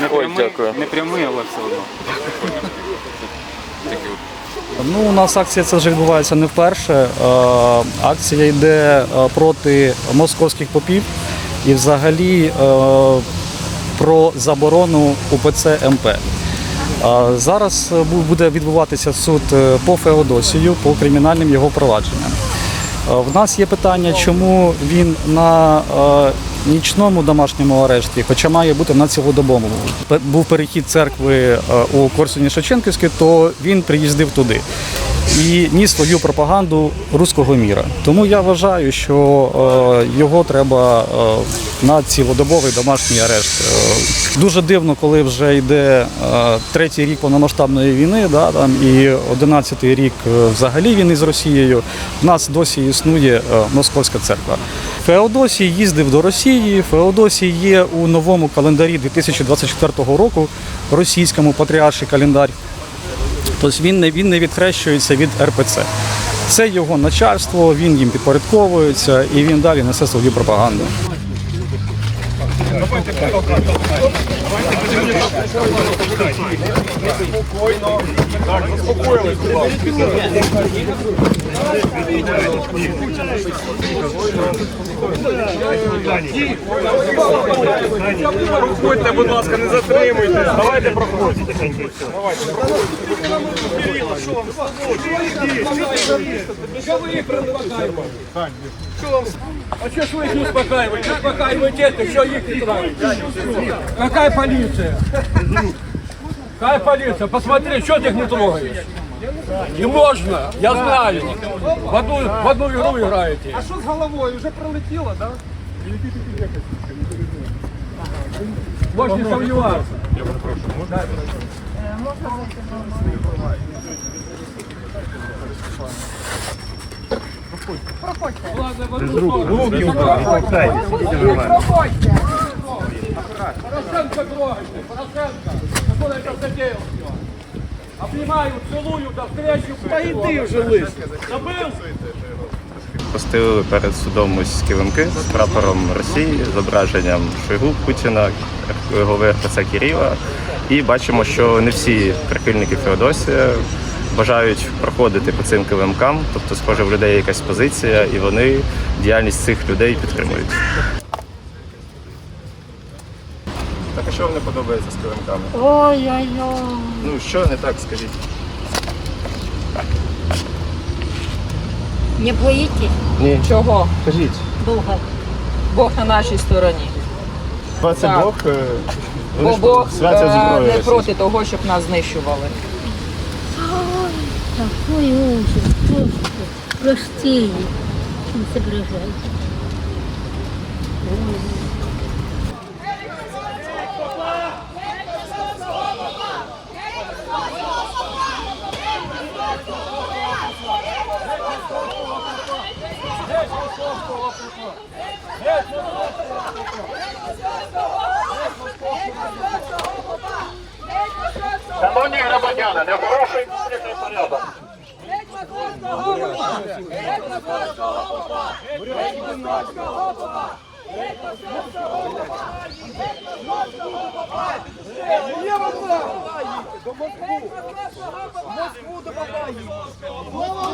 Не Ой, прямий, дякую. не прямий, але все одно. Ну, у нас акція це вже відбувається не вперше. Е, Акція йде е, проти московських попів і взагалі е, про заборону УПЦ МП. Зараз буде відбуватися суд по Феодосію, по кримінальним його провадженням. Е, В нас є питання, чому він на е, нічному домашньому арешті, хоча має бути на цілодобовому. Був перехід церкви е, у Корсуні Шевченківській, то він приїздив туди і ніс свою пропаганду руського міра. Тому я вважаю, що е, його треба е, на цілодобовий домашній арешт. Е, Дуже дивно, коли вже йде третій рік повномасштабної війни, да, там, і одинадцятий рік взагалі війни з Росією. В нас досі існує Московська церква. Феодосій їздив до Росії. Феодосій є у новому календарі 2024 року, російському патріарший календар. Тобто він не, він не відхрещується від РПЦ. Це його начальство, він їм підпорядковується і він далі несе свою пропаганду. Проходьте, будь ласка, не затримуйтесь. Давайте проходьте. А что ж вы их не успокаиваете? Успокаивайте это, трогаете? Какая полиция? Какая полиция? Посмотри, что ты их не трогаешь? Не можно, я знаю. В одну, в одну игру играете. А що з головою? Вже прилетіло, так? Можешь не сомневаться. Порошенко трогайте, Порошенко. А что это хотел? Обнимаю, целую, до встречи. Да иди уже, лыс. Забыл? Постелили перед судом ось килимки з прапором Росії, зображенням Шойгу Путіна, голови РПЦ Кирила. І бачимо, що не всі прихильники Феодосія бажають проходити по цим килимкам, тобто, схоже, в людей є якась позиція, і вони діяльність цих людей підтримують. Так а що вам не подобається з килимками? Ой-ой-ой. Ну що не так, скажіть? Не боїтесь? Ні, Чого? кажіть. Бога. Бог на нашій стороні. Це Так. Бог, е, Бо вони ж Бог святять е, зброю. не російську. проти того, щоб нас знищували. Ой, какой ужас, Господи. Прости, не соображайте. Шановні громадяни, не порушуйте порядок.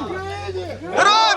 Україні!